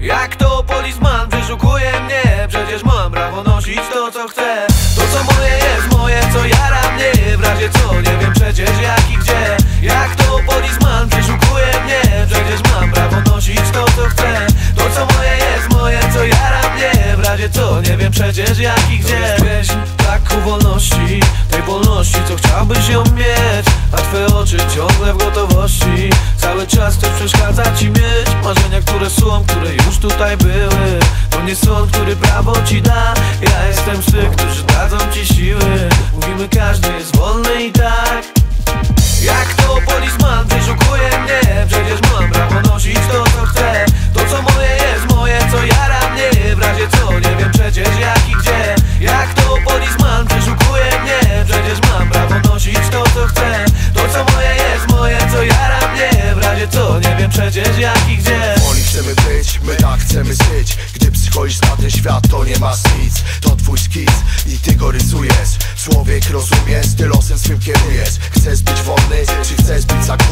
Jak to polizman wyszukuje mnie? Przecież mam prawo nosić to co chcę. To co moje jest moje, co jara mnie nie wiem przecież jak i gdzie. Tak ku wolności Tej wolności, co chciałbyś ją mieć. A twoje oczy ciągle w gotowości. Cały czas coś przeszkadza ci mieć. Marzenia, które są, które już tutaj były. To nie sąd, który prawo ci da. Ja jestem z tych, którzy dadzą ci siły. Mówimy, każdy jest wolny Polizman wyszukuje mnie. Przecież mam prawo nosić to co chcę. To co moje jest moje, co jara mnie. W razie co, nie wiem przecież jak i gdzie. Oni chcemy być, my tak chcemy żyć. Gdy przychodzisz na ten świat, to nie masz nic. To twój skiz i ty go rysujesz. Człowiek rozumiesz, ty losem swym kierujesz. Chcesz być wolny, czy chcesz być ślepy